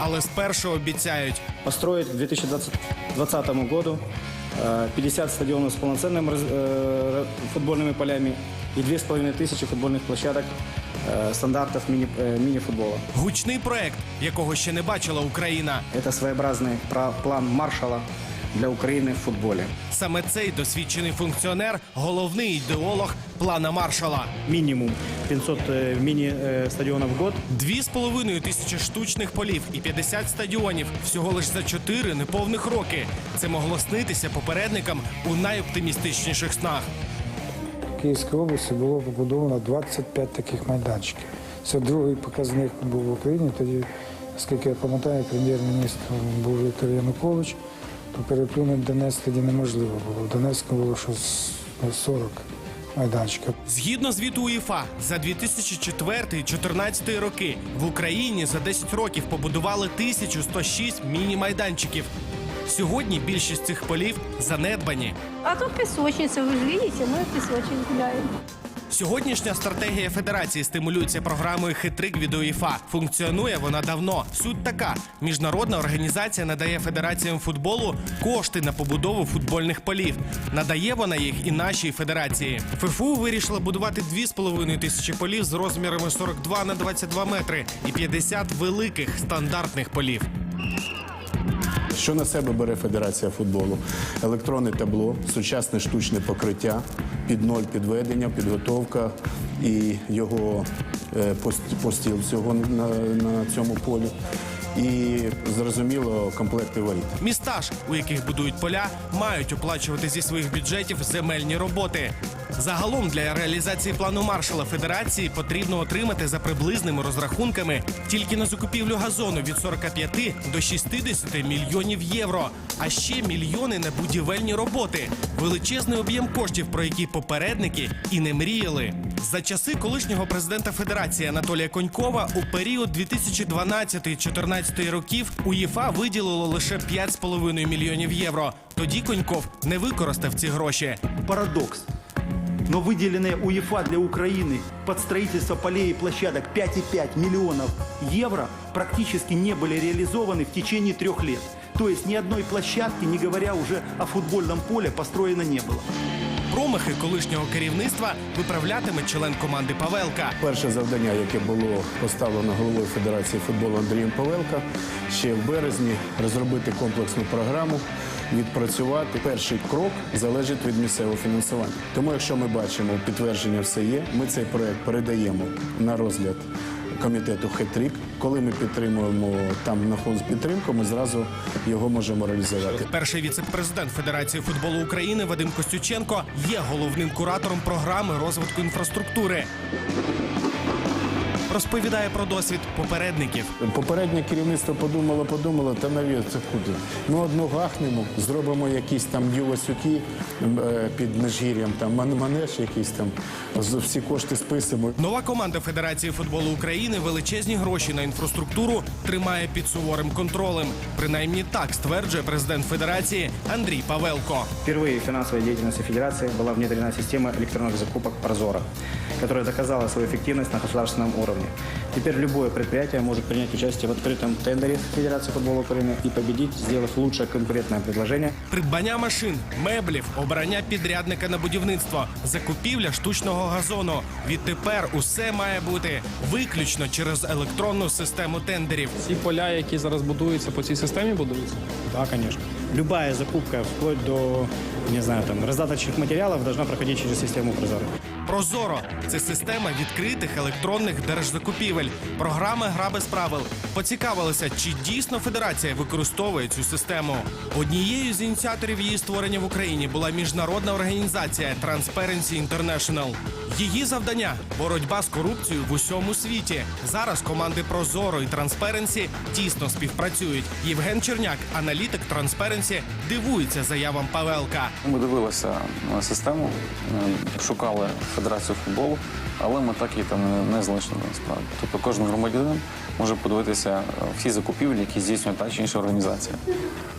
Вони будують, але спершу обіцяють. Построить к 2020 году э, 50 стадионов с полноценными раз- э, футбольными полями и 2500 футбольных площадок э, стандартов мини- э, мини-футбола. Гучний проект, якого ще не бачила Україна. Это своеобразный пра- план Маршала для Украины в футболе. Саме цей досвідчений функціонер, головний ідеолог плана маршала. Минимум 500 э, мини-стадионов в год. Дві з половиною тисячі штучних полів і 50 стадіонів всього лиш за чотири неповних роки. Це могло снитися попередникам у найоптимістичніших снах. В Київській області було побудовано 25 таких майданчиків. Це другий показник був в Україні. Тоді, наскільки я пам'ятаю, прем'єр-міністр був Віктор Янукович, переплюнути Донецьк тоді неможливо було. В Донецьку було щось 40 майданчиків. Згідно звіту УЄФА, за 2004-2014 роки в Україні за 10 років побудували 1106 міні-майданчиків. Сьогодні більшість цих полів занедбані. А тут песочница, вы же видите, мы в песочек гуляем. Сьогоднішня стратегія федерації стимулюється програмою Хитрик від УЄФА. Функціонує вона давно. Суть така: міжнародна організація надає федераціям футболу кошти на побудову футбольних полів. Надає вона їх і нашій федерації. ФФУ вирішила будувати 2,5 тисячі полів з розмірами 42 на 22 метри і 50 великих стандартних полів. Що на себе бере Федерація футболу? Електронне табло, сучасне штучне покриття, під ноль підведення, підготовка і його е, постіл всього на, на цьому полі. І зрозуміло, комплекти воріт. Міста ж, у яких будують поля, мають оплачувати зі своїх бюджетів земельні роботи. Загалом для реалізації плану маршала федерації потрібно отримати за приблизними розрахунками тільки на закупівлю газону від 45 до 60 мільйонів євро, а ще мільйони на будівельні роботи. Величезний об'єм коштів, про які попередники і не мріяли. За часи колишнього президента Федерації Анатолія Конькова у період 2012-2014 років УЄФА виділило лише 5,5 мільйонів євро. Тоді Коньков не використав ці гроші. Парадокс. Но выделенные УЕФА для Украины под строительство полей и площадок 5,5 миллионов евро практически не были реализованы в течение трех лет. То есть ни одной площадки, не говоря уже о футбольном поле, построено не было. Промахи колишнього керівництва виправлятиме член команди Павелка. Перше завдання, яке було поставлено головою Федерації футболу Андрієм Павелка, ще в березні розробити комплексну програму, відпрацювати. Перший крок залежить від місцевого фінансування. Тому, якщо ми бачимо, підтвердження все є, ми цей проект передаємо на розгляд комітету Хетрік. Коли ми підтримуємо там на підтримку, ми зразу його можемо реалізувати. Перший віце-президент Федерації футболу України Вадим Костюченко є головним куратором програми розвитку інфраструктури Розповідає про досвід попередників. Попереднє керівництво подумало, подумало, та навіть це куди. Ми одну гахнемо, зробимо якісь там ювасюки е, під Межгір'ям, там ман- манеж якийсь там, з- всі кошти списимо. Нова команда Федерації футболу України величезні гроші на інфраструктуру тримає під суворим контролем. Принаймні так стверджує президент Федерації Андрій Павелко. Впервые в финансовой деятельности Федерации была внедрена система электронных закупок «Прозоро», которая доказала свою эффективность на государственном уровне. Теперь любое предприятие может принять участие в открытом тендере Федерации футбола Украины и победить, сделав лучшее конкурентное предложение Придбання машин, меблів, обрання підрядника на будівництво, закупівля штучного газону. Відтепер усе має бути виключно через електронну систему тендерів. Ці поля, які зараз будуються по цій системі, будуються. Да, конечно. Любая закупка, вплоть до, не знаю, там, раздаточных материалов, должна проходить через систему «Прозоро». Прозоро це система відкритих електронних держзакупівель. Програма Гра без правил поцікавилася, чи дійсно федерація використовує цю систему. Однією з ініціаторів її створення в Україні була міжнародна організація Transparency International. Її завдання боротьба з корупцією в усьому світі. Зараз команди Прозоро і Transparency тісно співпрацюють. Євген Черняк, аналітик Transparency, дивується заявам Павелка. Ми дивилися на систему, е, шукали Федерацію футболу, але ми так її там не, не залишили насправді. Тобто кожен громадянин може подивитися е, всі закупівлі, які здійснює та чи інша організація.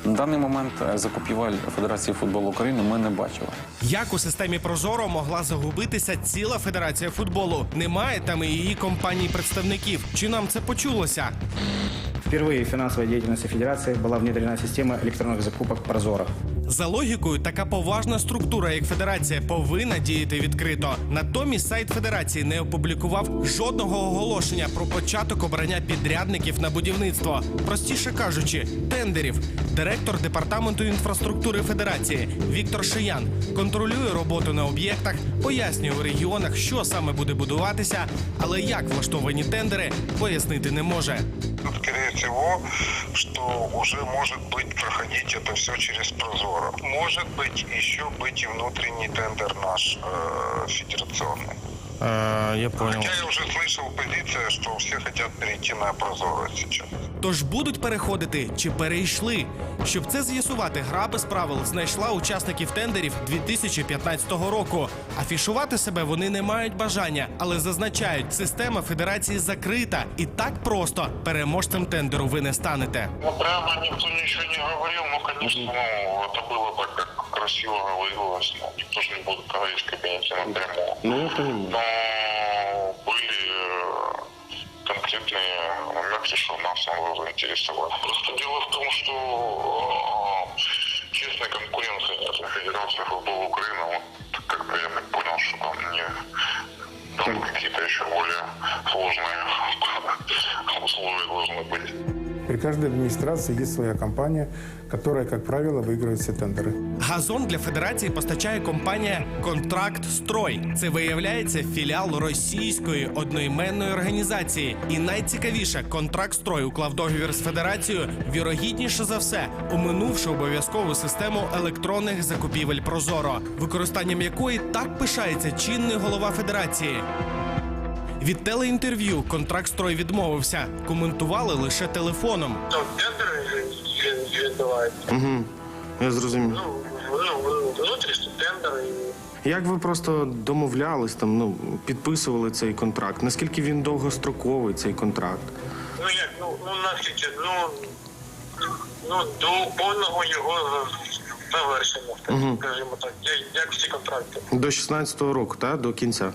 На даний момент е, закупівель Федерації футболу України ми не бачили. Як у системі Прозоро могла загубитися ціла федерація футболу? Немає там і її компаній представників. Чи нам це почулося? Впервые в финансовой деятельности Федерации была внедрена система электронных закупок «Прозоро». За логікою, така поважна структура, як федерація, повинна діяти відкрито. Натомість сайт федерації не опублікував жодного оголошення про початок обрання підрядників на будівництво. Простіше кажучи, тендерів. Директор департаменту інфраструктури федерації Віктор Шиян контролює роботу на об'єктах, пояснює у регіонах, що саме буде будуватися, але як влаштовані тендери, пояснити не може. Скорее всего, что уже может быть проходить все через Прозоро Может быть еще быть и внутренний тендер наш э, федерационный. я понял. Хотя я уже слышал позиция, что все хотят перейти на Прозоро сейчас. Тож будуть переходити чи перейшли. Щоб це з'ясувати, гра без правил знайшла учасників тендерів 2015 року. Афішувати себе вони не мають бажання, але зазначають, система федерації закрита, і так просто переможцем тендеру ви не станете. Ну, прямо никто ничего не говорил, но, конечно, ну, это было так, как красиво говорилось. Ну, никто же не будет говорить в кабинете напрямую. Ну, я понимаю. Но были э, конкретные моменты, что нас могло заинтересовать. Просто дело в том, что э, честная конкуренция между Федерацией футбола Украины, вот как-то я так понял, что там не там какие-то еще более сложные условия должны быть. При каждой администрации есть своя компания, которая, как правило, выигрывает все тендеры. Газон для федерації постачає компанія Контракт Строй. Це виявляється філіал російської одноіменної організації. І найцікавіше, контракт строй уклав договір з федерацією, вірогідніше за все, оминувши обов'язкову систему електронних закупівель Прозоро, використанням якої так пишається чинний голова федерації. Від телеінтерв'ю контракт строй відмовився. Коментували лише телефоном. Там відбувають. Угу. Я зрозумів. Ну, ну. Як ви просто домовлялись там, ну підписували цей контракт? Наскільки він довгостроковий цей контракт? Ну як, ну, ну наскільки, ну, ну до повного його завершення, Мгм. скажімо так, як, як всі контракти. До 16-го року, так? До кінця.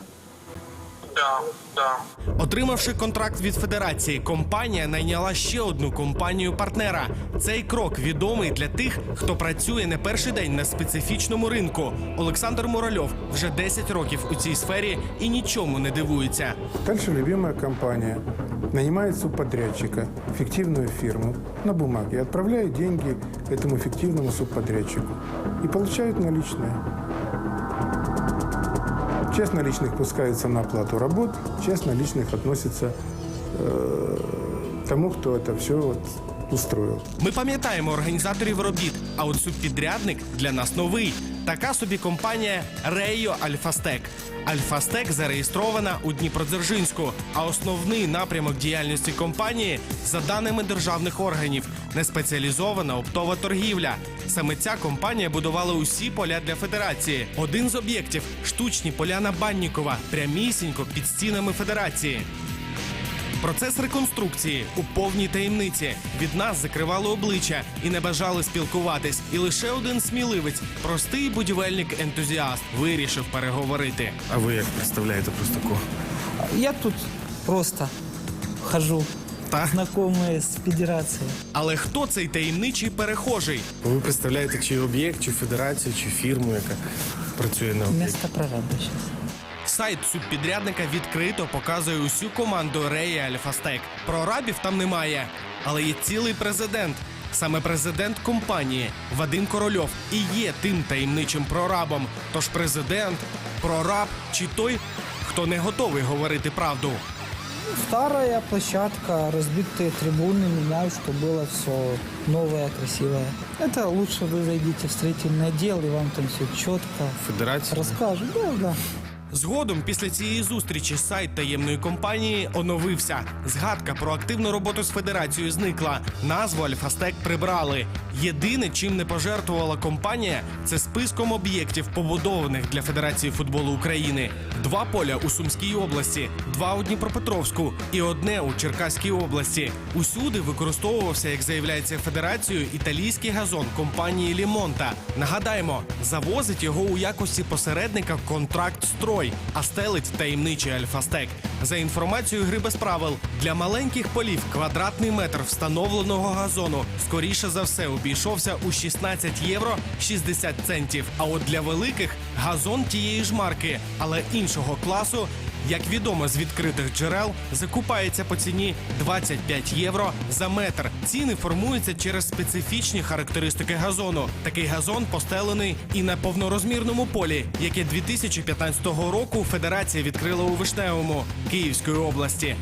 Да, да. Отримавши контракт від федерації, компанія найняла ще одну компанію-партнера. Цей крок відомий для тих, хто працює не перший день на специфічному ринку. Олександр Морольов вже 10 років у цій сфері і нічому не дивується. Дальше любимая компания нанимает субподрядчика, фиктивную фирму на бумаге, отправляет деньги этому фиктивному субподрядчику и получают наличные. Часть наличных пускается на оплату работ, часть наличных относится э, тому, кто это все вот устроил. Ми пам'ятаємо організаторів робіт, а от субпідрядник для нас новий. Така собі компанія Рейо Альфастек. Альфастек зареєстрована у Дніпродзержинську, а основний напрямок діяльності компанії, за даними державних органів, неспеціалізована оптова торгівля. Саме ця компанія будувала усі поля для федерації. Один з об'єктів штучні поля на Баннікова, прямісінько під стінами федерації. Процес реконструкції у повній таємниці. Від нас закривали обличчя і не бажали спілкуватись. І лише один сміливець, простий будівельник-ентузіаст, вирішив переговорити. А ви як представляєте Простаку? Я тут просто хожу, Так. знакомые с федерацией. Але хто цей таємничий перехожий? Ви представляєте чи об'єкт, чи федерацію, чи фірму, яка працює на об'єкті? Место прораба сейчас. Сайт субпідрядника відкрито показує усю команду Реї Альфастек. Прорабів там немає, але є цілий президент. Саме президент компанії Вадим Корольов і є тим таємничим прорабом. Тож президент, прораб чи той, хто не готовий говорити правду. Старая площадка, разбитые трибуны, меняют, чтобы было все новое, красивое. Это лучше вы зайдите в строительный отдел, и вам там все четко Федерація? расскажут. Да, да. Згодом, після цієї зустрічі, сайт таємної компанії оновився. Згадка про активну роботу з федерацією зникла. Назву Альфастек прибрали. Єдине, чим не пожертвувала компанія, це списком об'єктів, побудованих для Федерації футболу України. Два поля у Сумській області, два у Дніпропетровську і одне у Черкаській області. Усюди використовувався, як заявляється федерацією, італійський газон компанії Лімонта. Нагадаємо, завозить його у якості посередника контракт строй, а стелить таємничий альфастек. За інформацією гри без правил, для маленьких полів квадратний метр встановленого газону скоріше за все обійшовся у 16 євро 60 центів. А от для великих газон тієї ж марки, але іншого класу. Як відомо з відкритих джерел, закупається по ціні 25 євро за метр. Ціни формуються через специфічні характеристики газону. Такий газон постелений і на повнорозмірному полі, яке 2015 року Федерація відкрила у Вишневому Київської області.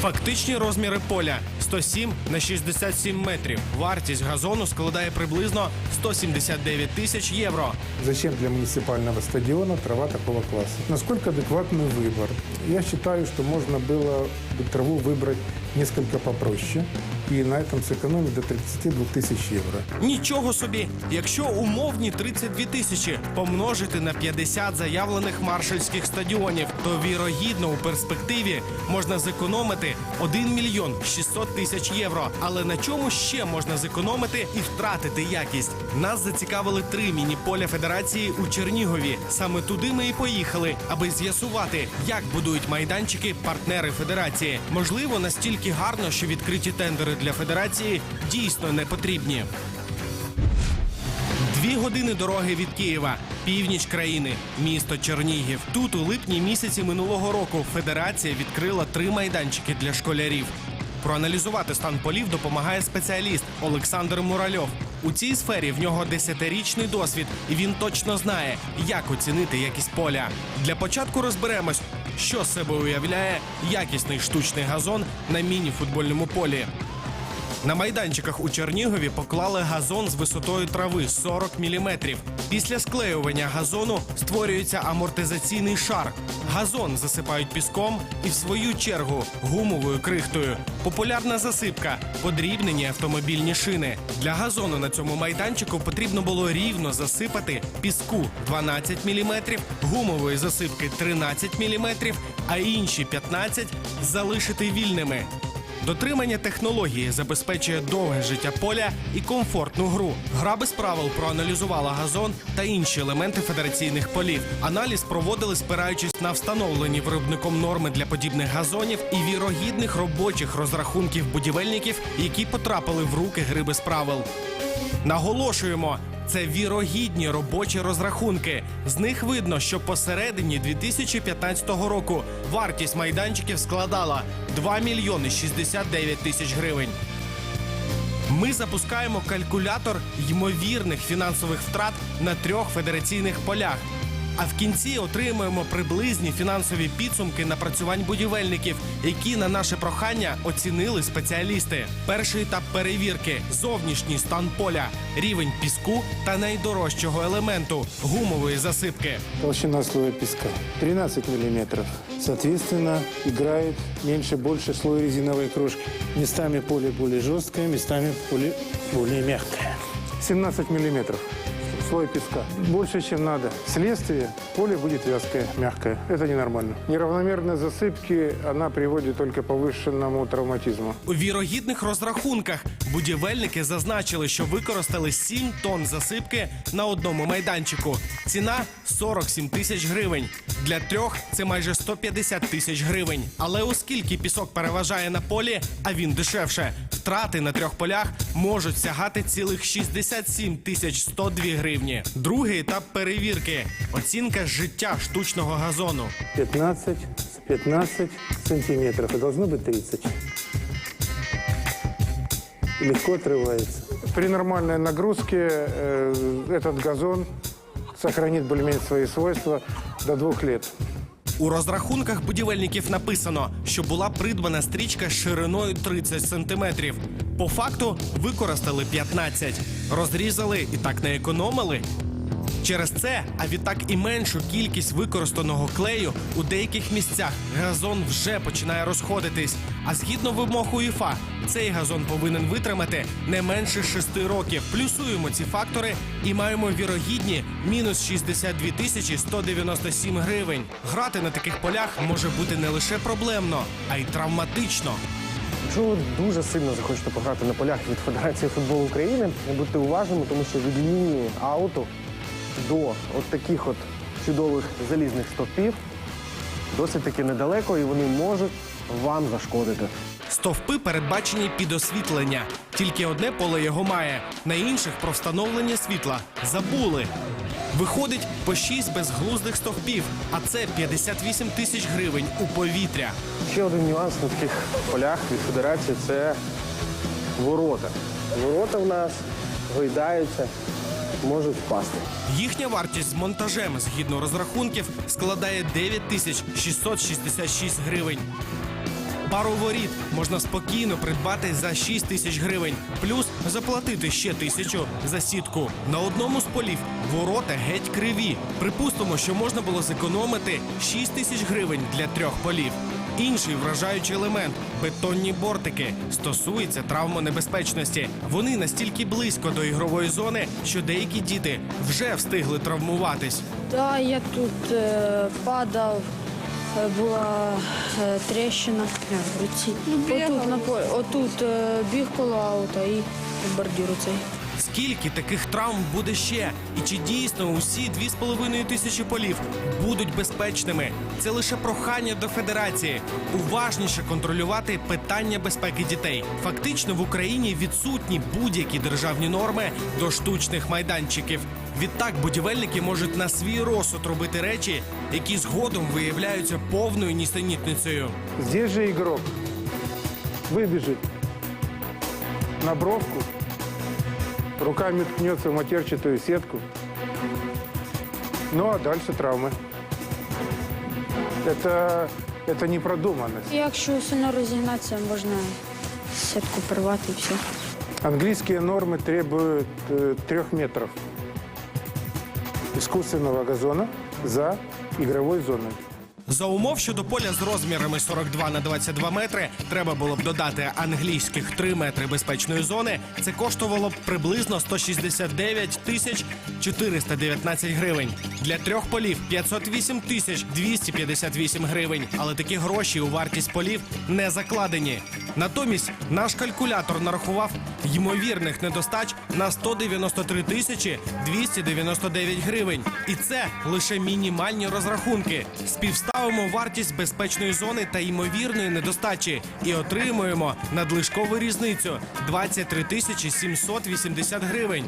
Фактичні розміри поля 107 на 67 метрів. Вартість газону складає приблизно 179 тисяч євро. Зачем для муниципального стадиона трава такого класса? Насколько адекватный выбор? Я считаю, что можно было бы траву выбрать несколько попроще и на этом сэкономить до 32 тысяч евро. Нічого собі, якщо умовні 32 тисячі помножити на 50 заявлених маршальських стадіонів, то вірогідно у перспективі можна зекономити 1 мільйон 600 тисяч євро. Але на чому ще можна зекономити і втратити якість? Нас зацікавили три міні-поля федерації у Чернігові. Саме туди ми і поїхали, аби з'ясувати, як будують майданчики партнери федерації. Можливо, настільки гарно, що відкриті тендери для федерації дійсно не потрібні. Дві години дороги від Києва, північ країни, місто Чернігів. Тут у липні місяці минулого року федерація відкрила три майданчики для школярів. Проаналізувати стан полів допомагає спеціаліст Олександр Муральов. У цій сфері в нього десятирічний досвід, і він точно знає, як оцінити якість поля. Для початку розберемось, що з себе уявляє якісний штучний газон на міні-футбольному полі. На майданчиках у Чернігові поклали газон з висотою трави 40 мм. Після склеювання газону створюється амортизаційний шар. Газон засипають піском і, в свою чергу, гумовою крихтою. Популярна засипка подрібнені автомобільні шини. Для газону на цьому майданчику потрібно було рівно засипати піску 12 мм, гумової засипки 13 мм, а інші 15 залишити вільними. Дотримання технології забезпечує довге життя поля і комфортну гру. Гра без правил проаналізувала газон та інші елементи федераційних полів. Аналіз проводили спираючись на встановлені виробником норми для подібних газонів і вірогідних робочих розрахунків будівельників, які потрапили в руки гри без правил. Наголошуємо, це вірогідні робочі розрахунки. З них видно, що посередині 2015 року вартість майданчиків складала 2 мільйони 69 тисяч гривень. Ми запускаємо калькулятор ймовірних фінансових втрат на трьох федераційних полях. А в кінці отримуємо приблизні фінансові підсумки напрацювань будівельників, які на наше прохання оцінили спеціалісти. Перший етап перевірки зовнішній стан поля, рівень піску та найдорожчого елементу гумової засипки. Толщина слоя песка 13 миллиметров. Соответственно, играет меньше-больше слой резиновой крошки. Местами поле более жесткое, местами поле более мягкое. 17 миллиметров слой песка. Больше, чем надо. Следствие – поле будет вязкое, мягкое. Это ненормально. Неравномерность засыпки, она приводит только к повышенному травматизму. У вірогідних розрахунках будівельники зазначили, що використали 7 тонн засипки на одному майданчику. Ціна 47 тисяч гривень. Для трьох це майже 150 тисяч гривень. Але оскільки пісок переважає на полі, а він дешевше, втрати на трьох полях можуть сягати цілих 67 тисяч 102 гривні. Другий етап перевірки оцінка життя штучного газону. 15, 15 сантиметров. И должно быть 30. Легко отрывается. При нормальной нагрузке э, этот газон сохранит более-менее свои свойства до двух лет. У розрахунках будівельників написано, що була придбана стрічка шириною 30 сантиметрів. По факту використали 15. Розрізали і так не економили. Через це, а відтак і меншу кількість використаного клею у деяких місцях газон вже починає розходитись. А згідно вимог УЄФА, цей газон повинен витримати не менше 6 років. Плюсуємо ці фактори і маємо вірогідні мінус 62 тисячі 197 гривень. Грати на таких полях може бути не лише проблемно, а й травматично. Якщо ви дуже сильно захочете пограти на полях від Федерації футболу України, будьте уважними, тому що від лінії ауту до от таких от чудових залізних стовпів досить таки недалеко, і вони можуть вам зашкодити. Стовпи передбачені під освітлення. Тільки одне поле його має. На інших про встановлення світла забули. Виходить по шість безглуздих стовпів, а це 58 тисяч гривень у повітря. Ще один нюанс на таких полях від Федерації це ворота. Ворота в нас гойдаються, можуть впасти. Їхня вартість з монтажем згідно розрахунків складає 9 тисяч 666 гривень. Пару воріт можна спокійно придбати за 6 тисяч гривень, плюс заплатити ще тисячу за сітку. На одному з полів ворота геть криві. Припустимо, що можна було зекономити 6 тисяч гривень для трьох полів. Інший вражаючий елемент бетонні бортики стосується травмонебезпечності. Вони настільки близько до ігрової зони, що деякі діти вже встигли травмуватись. Да, я тут е, падав, е, була е, тріщина в руці. Отут, на полі, отут е, біг коло аута і бордюр цей. Скільки таких травм буде ще? І чи дійсно усі 2,5 тисячі полів будуть безпечними? Це лише прохання до федерації уважніше контролювати питання безпеки дітей. Фактично в Україні відсутні будь-які державні норми до штучних майданчиків. Відтак будівельники можуть на свій розсуд робити речі, які згодом виявляються повною нісенітницею. Здесь же игрок выбежит на бровку, руками ткнется в матерчатую сетку. Ну а дальше травмы. Это, это не продуманность. Якщо сильно розігнатися, можна сітку порвати і все. Английские нормы требуют э, трех метров искусственного газона за игровой зоной. За умов, що до поля з розмірами 42 на 22 метри треба було б додати англійських 3 метри безпечної зони. Це коштувало б приблизно 169 тисяч 419 гривень. Для трьох полів 508 тисяч 258 гривень. Але такі гроші у вартість полів не закладені. Натомість наш калькулятор нарахував ймовірних недостач на 193 тисячі 299 гривень. І це лише мінімальні розрахунки. Співставимо вартість безпечної зони та ймовірної недостачі і отримуємо надлишкову різницю 23 тисячі 780 гривень.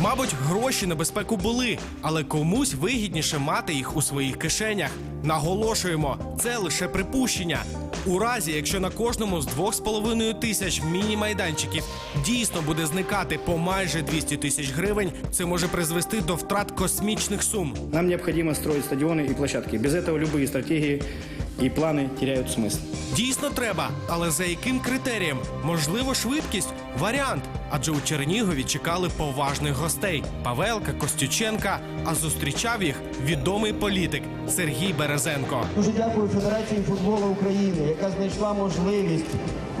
Мабуть, гроші на безпеку були, але комусь вигідніше мати їх у своїх кишенях. Наголошуємо, це лише припущення. У разі, якщо на кожному з 2,5 тисяч міні-майданчиків дійсно буде зникати по майже 200 тисяч гривень, це може призвести до втрат космічних сум. Нам необходимо строить стадионы и площадки. Без этого любые стратегии и планы теряют смысл. Дійсно треба, але за яким критерієм? Можливо, швидкість варіант. Адже у Чернігові чекали поважних гостей Павелка, Костюченка. А зустрічав їх відомий політик Сергій Березенко. Дуже дякую Федерації футболу України, яка знайшла можливість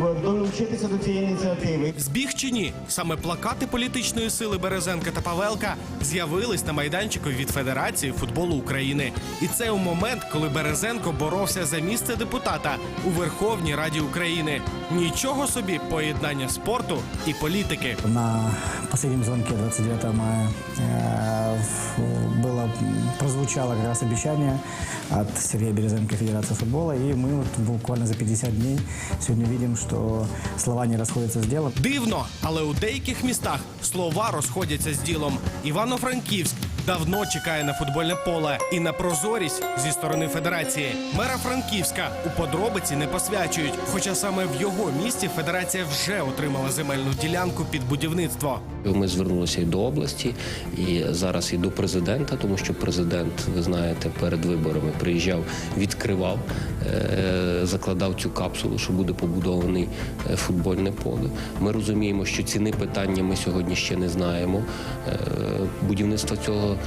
е, долучитися до цієї ініціативи. Збіг чи ні? Саме плакати політичної сили Березенка та Павелка з'явились на майданчику від Федерації футболу України. І це у момент, коли Березенко боровся за місце депутата у Верховній Раді України. Нічого собі поєднання спорту і політики. На последнем звонке 29 мая э, в- было, м, прозвучало как раз обещание от Сергея Березенко Федерации футбола, и мы вот буквально за 50 дней сегодня видим, что слова не расходятся с делом. Дивно, але у деяких містах слова розходяться з ділом. Івано-Франківськ давно чекає на футбольне поле і на прозорість зі сторони федерації. Мера Франківська у подробиці не посвячують. Хоча саме в його місті федерація вже отримала земельну ділянку під будівництво. Ми звернулися і до області, і зараз і до президента, тому що президент, ви знаєте, перед виборами приїжджав, відкривав, е, закладав цю капсулу, що буде побудований е, футбольне поле. Ми розуміємо, що ціни питання ми сьогодні ще не знаємо. Е, Будівництва цього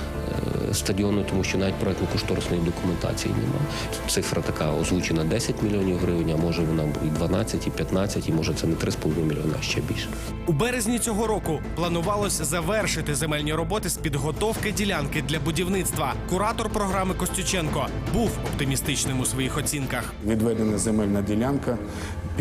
стадіону, тому що навіть проектно-кошторисної документації немає. Цифра така озвучена 10 мільйонів гривень, а може вона і 12, і 15, і може це не 3,5 мільйона, а ще більше. У березні цього року планувалось завершити земельні роботи з підготовки ділянки для будівництва. Куратор програми Костюченко був оптимістичним у своїх оцінках. Відведена земельна ділянка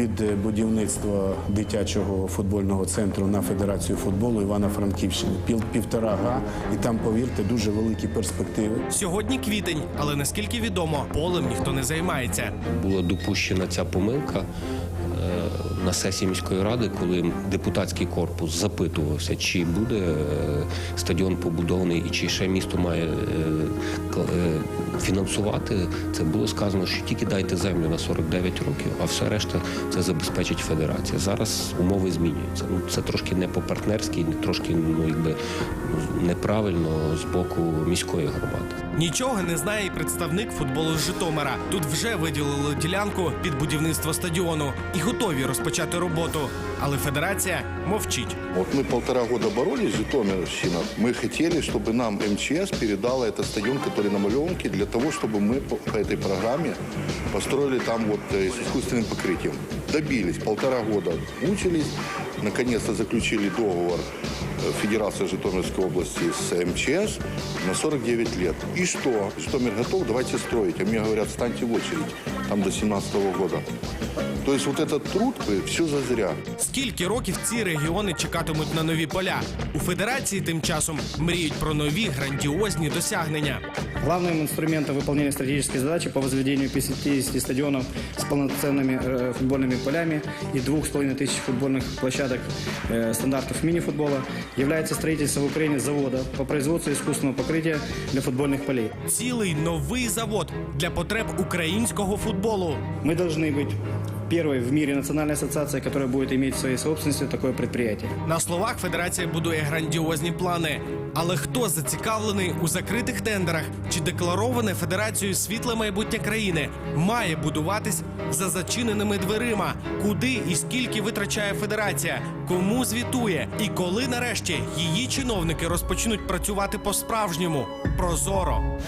під е, будівництво дитячого футбольного центру на Федерацію футболу Івано-Франківщини. Пів півтора га, і там, повірте, дуже великі перспективи. Сьогодні квітень, але наскільки відомо, полем ніхто не займається. була допущена ця помилка е, на сесії міської ради, коли депутатський корпус запитувався, чи буде е, стадіон побудований і чи ще місто має е, е, фінансувати. Це було сказано, що тільки дайте землю на 49 років, а все решта це забезпечить федерація. Зараз умови змінюються. Ну це трошки не по-партнерськи, не трошки ну якби неправильно з боку міської громади. Нічого не знає і представник футболу з Житомира. Тут вже виділили ділянку під будівництво стадіону і готові розпочати роботу. Але федерація мовчить. Вот мы полтора года боролись, Житомирщина. Мы хотели, чтобы нам МЧС передала этот стадион, который на Малевке, для того, чтобы мы по, по этой программе построили там вот э, с искусственным покрытием. Добились, полтора года мучились, наконец-то заключили договор э, Федерация Житомирской области с МЧС на 49 лет. И что? Житомир готов, давайте строить. А мне говорят, встаньте в очередь, там до 17 года. То есть вот этот труд, все зазря. Скільки років ці регіони чекатимуть на нові поля? У федерації тим часом мріють про нові грандіозні досягнення. Главным инструментом выполнения стратегической задачи по возведению 50 стадионов с полноценными э, футбольными полями и 2,5 тысяч футбольных площадок э, стандартов мини-футбола является строительство в Украине завода по производству искусственного покрытия для футбольных полей. Цілий новий завод для потреб українського футболу. Мы должны быть первой в мире национальной ассоциацией, которая будет иметь в своей собственности такое предприятие. На словах федерація будує грандіозні плани. Але хто зацікавлений у закритих тендерах чи деклароване федерацією світле майбутнє країни має будуватись за зачиненими дверима? Куди і скільки витрачає федерація? Кому звітує? І коли нарешті її чиновники розпочнуть працювати по-справжньому? Прозоро.